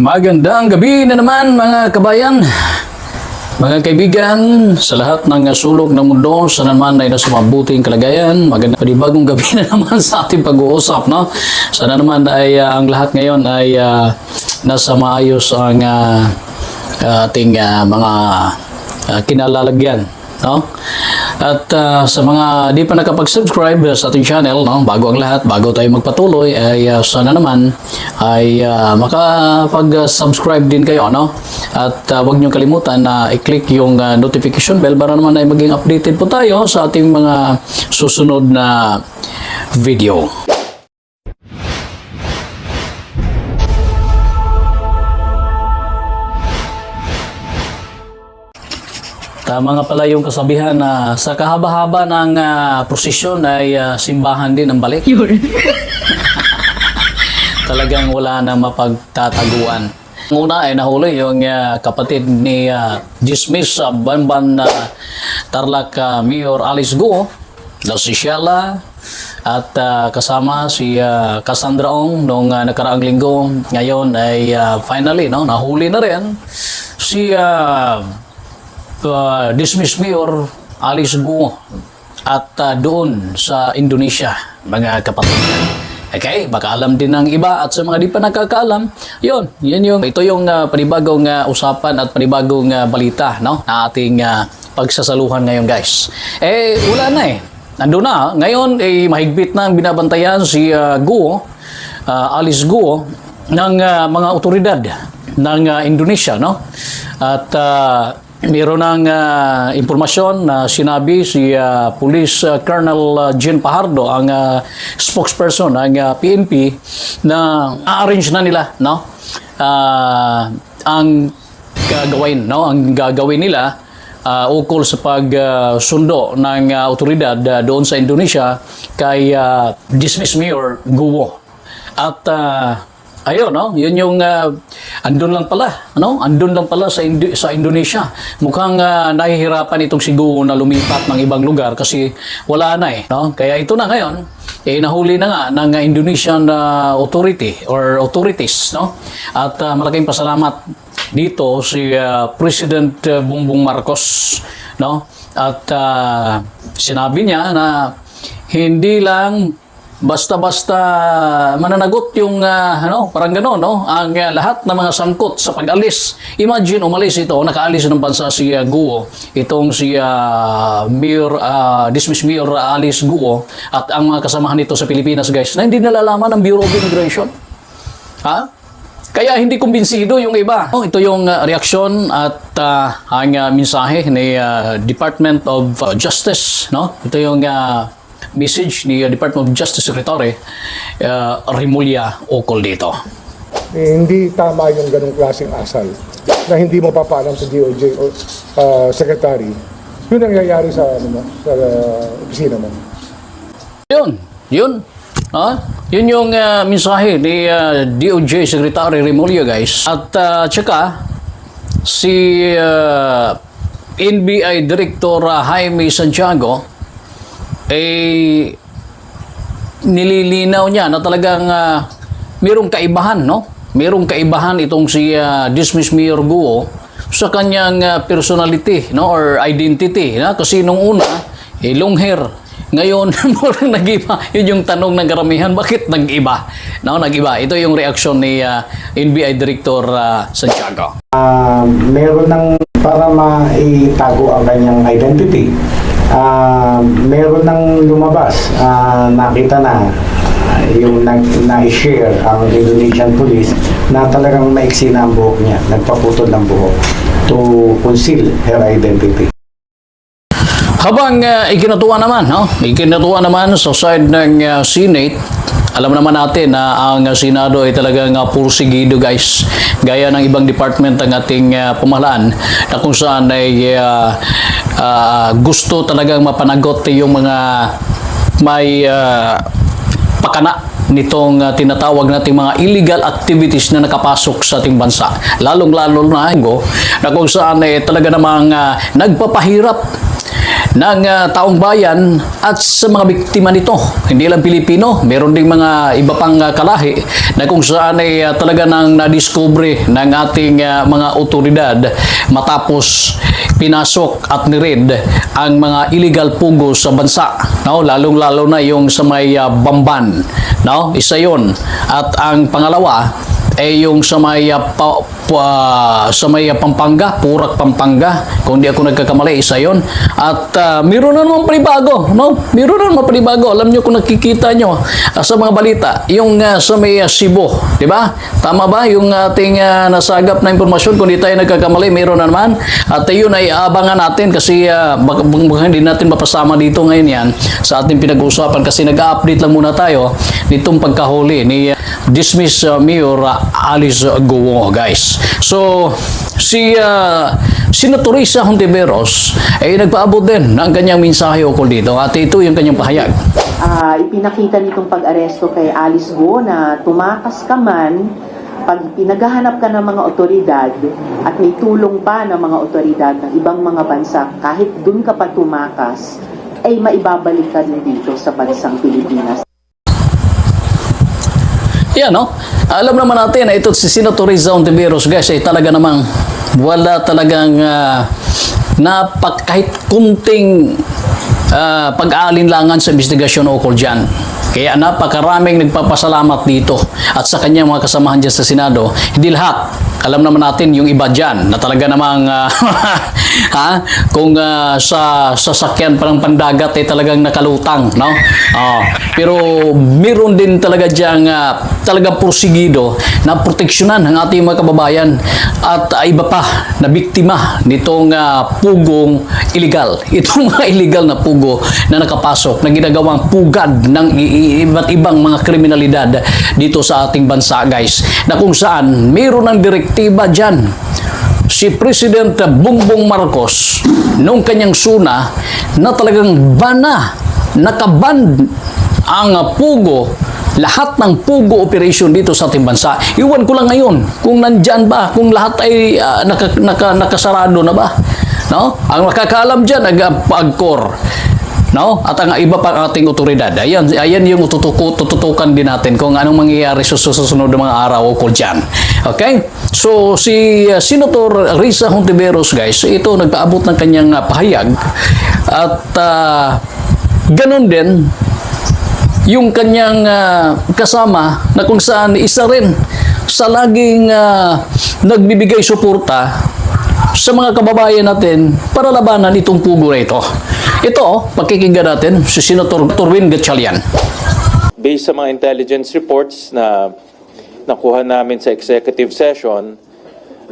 Magandang gabi na naman mga kabayan. Mga kaibigan, sa lahat ng sulok ng mundo, sa naman ay nasa mabuting kalagayan, magandang panibagong gabi na naman sa ating pag-uusap, no? Sana naman ay ah, ang lahat ngayon ay ah, nasa maayos ang ah, ating ah, mga ah, kinalalagyan, no? At ah, sa mga di pa nakapag-subscribe sa ating channel, no, bago ang lahat, bago tayo magpatuloy, ay ah, sana naman ay ah, makapag-subscribe din kayo, no? At ah, huwag niyo kalimutan na i-click yung ah, notification bell para naman ay maging updated po tayo sa ating mga susunod na video. Tama nga pala yung kasabihan na sa kahaba-haba ng ah, prosesyon ay ah, simbahan din ang balik. Talagang wala na mapagtataguan. Una ay nahuli yung ah, kapatid ni uh, Dismiss uh, Banban na Tarlac ah, Mayor Alice Go na si Sheila at ah, kasama si ah, Cassandra Ong noong ah, nakaraang linggo. Ngayon ay ah, finally no, nahuli na rin si ah, uh, dismiss Mayor Alice Guo at uh, doon sa Indonesia, mga kapatid. Okay, baka alam din ng iba at sa mga di pa nakakaalam, yun, yun yung, ito yung uh, panibagong uh, usapan at panibagong uh, balita, no, na ating uh, pagsasaluhan ngayon, guys. Eh, wala na eh. Nandun na, ngayon, eh, mahigpit na ang binabantayan si uh, Guo, uh, Alice Guo, ng uh, mga otoridad ng uh, Indonesia, no? At uh, meron ng uh, impormasyon na sinabi si uh, Police uh, Colonel uh, Jean Pajardo, ang uh, spokesperson ng uh, PNP, na a-arrange na nila, no? Uh, ang gagawin, no? Ang gagawin nila uh, ukol sa pagsundo ng uh, otoridad uh, doon sa Indonesia kay uh, dismiss Mayor Guo. At uh, ayun, no? Yun yung uh, andun lang pala, ano? Andun lang pala sa Indo- sa Indonesia. Mukhang uh, nahihirapan itong si Guo na lumipat ng ibang lugar kasi wala na eh, no? Kaya ito na ngayon, eh nahuli na nga ng Indonesian uh, authority or authorities, no? At uh, malaking pasalamat dito si uh, President uh, Bongbong Marcos, no? At uh, sinabi niya na hindi lang basta-basta mananagot yung uh, ano, parang gano'n, no? Ang uh, lahat ng mga sangkot sa pag-alis. Imagine, umalis ito, nakaalis ng bansa si uh, Guo, itong si uh, Mayor, uh, dismiss Mayor Alice Guo, at ang mga kasamahan nito sa Pilipinas, guys, na hindi nalalaman ng Bureau of Immigration. Ha? Kaya hindi kumbinsido yung iba. Oh, ito yung uh, reaksyon at uh, ang uh, mensahe ni uh, Department of uh, Justice, no? Ito yung uh, message ni uh, Department of Justice Secretary uh, Rimulya ukol dito. eh, hindi tama yung ganong klaseng asal na hindi mo papaalam sa DOJ o uh, secretary. Yun ang nangyayari sa, ano, mo, sa uh, opisina mo. Yun, yun. Ha? Yun yung uh, mensahe ni uh, DOJ Secretary Rimulya, guys. At uh, tsaka, si uh, NBI Director uh, Jaime Santiago, eh, nililinaw niya na talagang uh, mayroong kaibahan, no? Mayroong kaibahan itong si uh, Dismiss Mayor Guo sa kanyang uh, personality, no? Or identity, na? Kasi nung una, eh, long hair. Ngayon, murang nag-iba. Yun yung tanong ng karamihan, bakit nag-iba? No, nag-iba. Ito yung reaksyon ni uh, NBI Director uh, Santiago. Ah, meron ng para maitago ang kanyang identity. Ah, meron ng lumabas, Ah, nakita na yung nag, na-share ang Indonesian police na talagang maiksi na ang buhok niya, nagpaputol ng buhok to conceal her identity. Habang uh, ikinatuwa naman, no? Ikinatuwa naman sa side ng uh, Senate, alam naman natin na ang uh, Senado ay talagang uh, pursigido guys. Gaya ng ibang department ng ating uh, pamahalaan na kung saan ay uh, uh, gusto talagang mapanagot yung mga may uh, pakana nitong uh, tinatawag nating mga illegal activities na nakapasok sa ating bansa. Lalong-lalo na go na kung saan eh, talaga namang uh, nagpapahirap ng ah, taong bayan at sa mga biktima nito. Hindi lang Pilipino, meron ding mga iba pang ah, kalahi na kung saan ay ah, talaga nang nadiskubre ng ating ah, mga otoridad matapos pinasok at nirid ang mga illegal pugo sa bansa. No? Lalong-lalo na yung sa may ah, Bamban. No? Isa yon At ang pangalawa, ay yung sa may ah, pa, pa- sa may ah, Pampanga, Purak Pampanga, kung di ako nagkakamali, isa yon. At ah, meron na naman panibago, no? Meron na naman panibago. Alam nyo kung nakikita nyo ah, sa mga balita, yung ah, sa may ah, Cebu, di ba? Tama ba yung ating ah, nasagap na impormasyon? Kung di tayo nagkakamali, meron na naman. At yun ay abangan natin kasi ah, baka, baka hindi natin mapasama dito ngayon yan sa ating pinag-uusapan kasi nag-update lang muna tayo nitong pagkahuli ni ah, dismiss uh, uh, Alice Guo, guys. So, si uh, Senator Risa Hontiveros ay nagpaabot din ng kanyang mensahe ukol dito at ito yung kanyang pahayag. Ah, ipinakita nitong pag-aresto kay Alice Go na tumakas ka man pag pinaghahanap ka ng mga otoridad at may tulong pa ng mga otoridad ng ibang mga bansa kahit dun ka pa tumakas ay maibabalik ka din dito sa bansang Pilipinas. Yan, no? Alam naman natin na ito si Senator Riza Ontiveros, guys, ay talaga namang wala talagang uh, napak kahit kunting ah, pag-aalinlangan sa investigasyon ukol dyan. Kaya napakaraming nagpapasalamat dito at sa kanyang mga kasamahan dyan sa Senado. Hindi lahat. Alam naman natin yung iba dyan na talaga namang ah, ha? kung ah, sa sasakyan pa ng pandagat ay talagang nakalutang. No? Ah, pero meron din talaga dyan ah, talagang porsigido na proteksyonan ng ating mga kababayan at ah, iba pa na biktima nitong ah, pugong illegal. Itong mga illegal na pugo na nakapasok na ginagawang pugad ng iba't ibang mga kriminalidad dito sa ating bansa guys na kung saan mayroon ng direktiba dyan si President Bongbong Marcos nung kanyang suna na talagang bana, nakaban ang pugo lahat ng pugo operation dito sa ating bansa. Iwan ko lang ngayon kung nandyan ba, kung lahat ay ah, naka, naka, nakasarado na ba. No? Ang makakaalam dyan, ag-agkor. No? At ang iba pang ating otoridad. Ayan, ayan yung tutuko, tututukan din natin kung anong mangyayari sa susunod na mga araw ukol dyan. Okay? So, si uh, Senator Risa Hontiveros, guys, ito nagpaabot ng kanyang uh, pahayag. At uh, ganun din, yung kanyang ah, kasama na kung saan isa rin sa laging ah, nagbibigay suporta sa mga kababayan natin para labanan itong pugo na ito. Ito, oh, pakikinggan natin si Senator Torwin Gatchalian. based sa mga intelligence reports na nakuha namin sa executive session,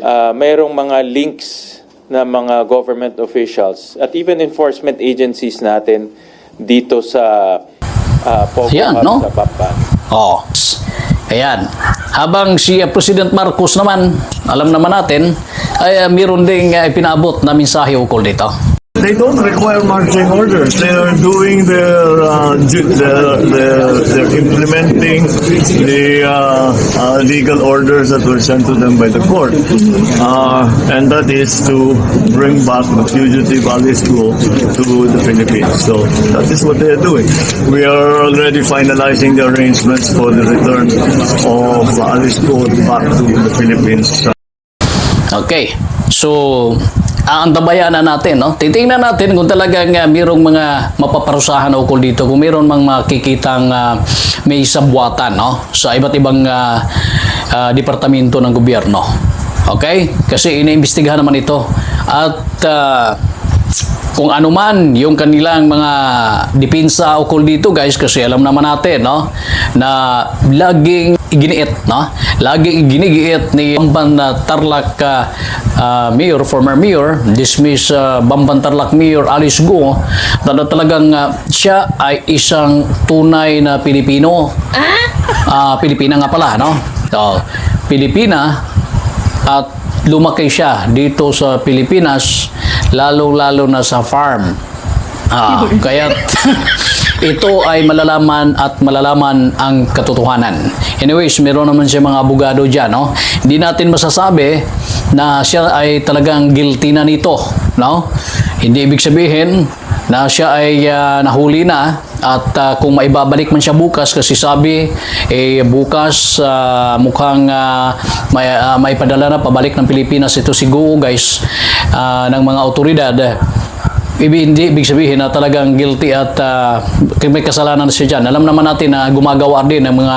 uh, mayroong mga links na mga government officials at even enforcement agencies natin dito sa uh, Pogo Yan, no? sa Bamban. Oh. Ayan. Habang si uh, President Marcos naman, alam naman natin, ay uh, meron ding uh, ipinaabot na mensahe ukol dito. They don't require marching orders. They are doing their, uh, their, their, they're implementing the uh, uh, legal orders that were sent to them by the court. Uh, and that is to bring back the fugitive Alice Go to the Philippines. So that is what they are doing. We are already finalizing the arrangements for the return of Alice Go back to the Philippines. Okay. So, aantabayan na natin, no? Titingnan natin kung talagang uh, mayroong mga mapaparusahan ukol dito, kung mayroon mang makikitang ah, may sabwatan, no? Sa iba't ibang ah, ah, departamento ng gobyerno. Okay? Kasi iniimbestigahan naman ito. At ah, kung ano man yung kanilang mga depensa ukol dito guys kasi alam naman natin no na laging iginiit no? Laging iginigiit ni Bamban na Tarlac ah, ah, Mayor former Mayor dismiss uh, Bamban Tarlac Mayor Alice Go na talagang ah, siya ay isang tunay na Pilipino. Ah, Pilipina nga pala no? So, Pilipina at lumaki siya dito sa Pilipinas, lalo-lalo na sa farm. Ah, kaya ito ay malalaman at malalaman ang katotohanan. Anyways, meron naman siya mga abogado dyan, no? Hindi natin masasabi na siya ay talagang guilty na nito, no? Hindi ibig sabihin na siya ay ah, nahuli na at ah, kung maibabalik man siya bukas kasi sabi eh bukas ah, mukhang ah, may ah, may padala na pabalik ng Pilipinas ito si Go guys ah, ng mga otoridad Ibig, hindi ibig sabihin na talagang guilty at ah, may kasalanan na siya dyan. Alam naman natin na gumagawa din ng mga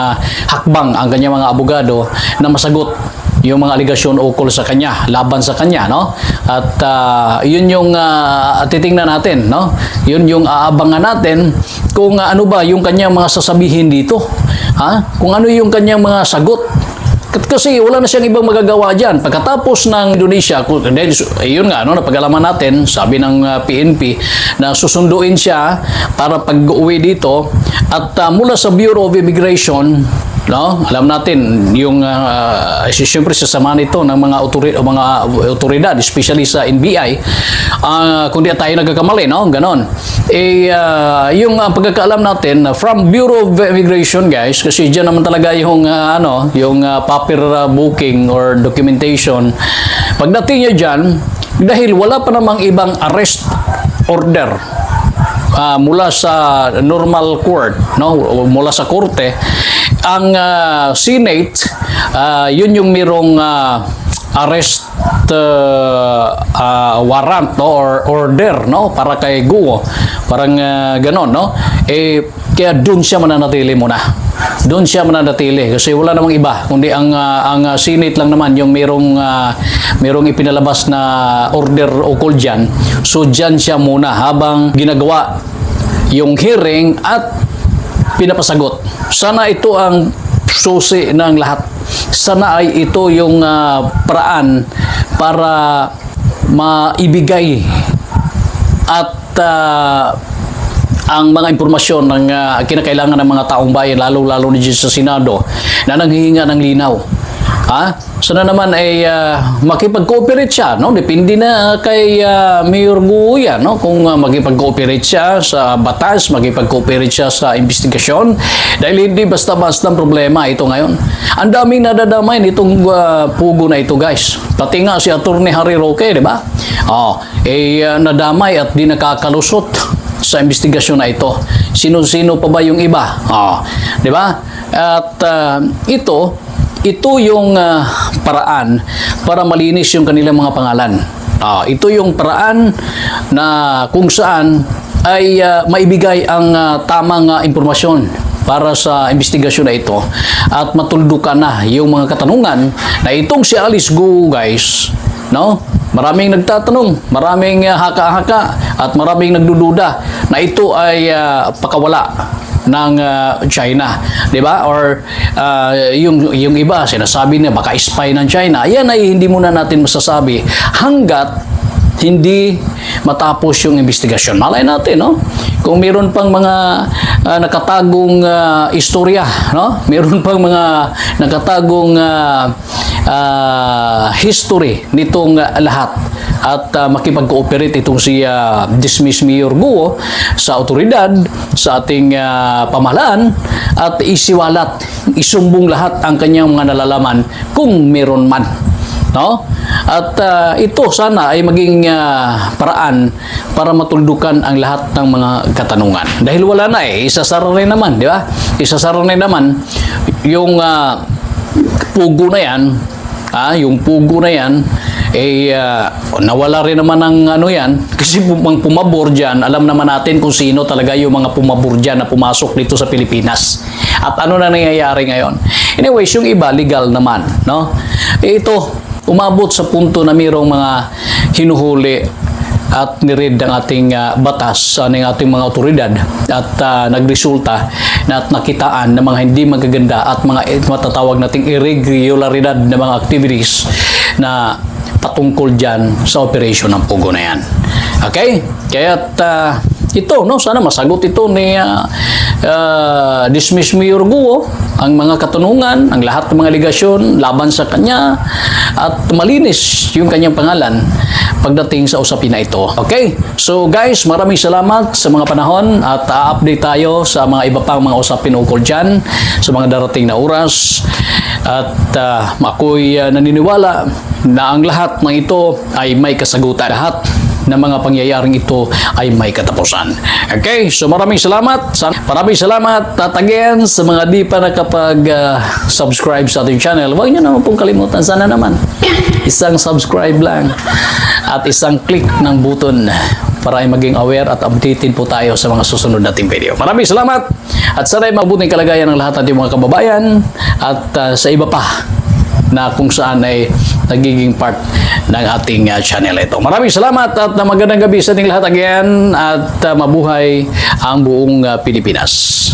hakbang ang kanyang mga abogado na masagot yung mga aligasyon ukol sa kanya, laban sa kanya, no? At ah, yun yung ah, titingnan natin, no? Yun yung aabangan natin kung ah, ano ba yung kanyang mga sasabihin dito. Ha? Kung ano yung kanyang mga sagot Kasi wala na siyang ibang magagawa dyan. Pagkatapos ng Indonesia, yun nga, no, napagalaman natin, sabi ng PNP, na susunduin siya para pag-uwi dito. At uh, mula sa Bureau of Immigration, no, alam natin, yung, uh, siyempre sasama nito ng mga, otori- o mga otoridad, especially sa NBI, uh, kung di tayo nagkakamali, no, ganon. Eh, uh, yung uh, pagkakaalam natin, uh, from Bureau of Immigration, guys, kasi dyan naman talaga yung, uh, ano, yung uh, paper uh, booking or documentation. Pagdating nyo dyan, dahil wala pa namang ibang arrest order ah, mula sa normal court, no, mula sa korte, ang ah, Senate, ah, yun yung mirong ah, arrest uh, ah, warrant no or order no para kay Guo. Parang ah, ganon no? Eh kaya doon siya mananatili muna. Doon siya mananatili kasi wala namang iba kundi ang ah, ang Senate lang naman yung merong ah, merong ipinalabas na order ukol diyan so diyan siya muna habang ginagawa yung hearing at pinapasagot. Sana ito ang susi ng lahat. Sana ay ito yung ah, paraan para maibigay at ah, ang mga impormasyon ng ah, kinakailangan ng mga taong bayan, lalo-lalo na dyan sa Senado, na nanghihinga ng linaw. Ha? Sana naman ay ah, makipag-cooperate siya, no? Depende na kay ah, Mayor Guo yan, no? Kung ah, makipag-cooperate siya sa batas, makipag-cooperate siya sa investigasyon. Dahil hindi basta-basta ang problema ito ngayon. Ang daming nadadamay nitong ah, pugo na ito, guys. Pati nga si Atty. Harry Roque, di ba? Oh, eh ah, nadamay at di nakakalusot sa investigasyon na ito. Sino-sino pa ba yung iba? Ah, 'di ba? At ah, ito ito yung ah, paraan para malinis yung kanilang mga pangalan. Ah, ito yung paraan na kung saan ay ah, maibigay ang ah, tamang ah, impormasyon para sa investigasyon na ito at matuldukan na yung mga katanungan na itong si Alice Go guys no maraming nagtatanong maraming ah, haka-haka at maraming nagdududa na ito ay ah, pakawala ng ah, China, 'di ba? Or ah, yung yung iba sinasabi na baka spy ng China. Yan ay hindi muna natin masasabi hanggat hindi matapos yung investigasyon. Malay natin, no? Kung meron pang mga ah, nakatagong ah, istorya, no? Meron pang mga nakatagong ah, ah, history nitong ah, lahat at ah, makipag-cooperate itong si ah, dismiss Mayor Guo sa otoridad, sa ating ah, pamahalaan at isiwalat, isumbong lahat ang kanyang mga nalalaman kung meron man. No? At ah, ito sana ay maging ah, paraan para matuldukan ang lahat ng mga katanungan. Dahil wala na eh, isasara rin naman, di ba? Isasara rin naman yung ah, pugo na yan, ah, yung pugo na yan, eh, ah, nawala rin naman ng ano yan, kasi pumang pumabor dyan, alam naman natin kung sino talaga yung mga pumabor dyan na pumasok dito sa Pilipinas. At ano na nangyayari ngayon. Anyways, yung iba, legal naman, no? Eh, ito, umabot sa punto na mayroong mga hinuhuli at niread ng ating ah, batas sa ng ating mga otoridad at ah, nagresulta na at nakitaan ng mga hindi magaganda at mga eh, matatawag nating irregularidad na mga activities na patungkol dyan sa operation ng Pugo na yan. Okay? Kaya ito, no, sana masagot ito ni, ah, uh, dismiss Mayor Guo ang mga katunungan, ang lahat ng mga ligasyon laban sa kanya at malinis yung kanyang pangalan pagdating sa usapin na ito. Okay? So guys, maraming salamat sa mga panahon at a-update tayo sa mga iba pang mga usapin ukol dyan sa mga darating na oras. At uh, ako'y uh, naniniwala na ang lahat ng ito ay may kasagutan. Lahat ng mga pangyayaring ito ay may katapusan. Okay, so maraming salamat. Sa- Maraming salamat at again sa mga di pa nakapag-subscribe sa ating channel. Huwag niyo naman pong kalimutan. Sana naman. Isang subscribe lang at isang click ng button para ay maging aware at updated po tayo sa mga susunod nating video. Maraming salamat at sana ay mabuting kalagayan ng lahat nating mga kababayan at uh, sa iba pa na kung saan ay nagiging part ng ating uh, channel ito. Maraming salamat at uh, magandang gabi sa ating lahat again at uh, mabuhay ang buong uh, Pilipinas.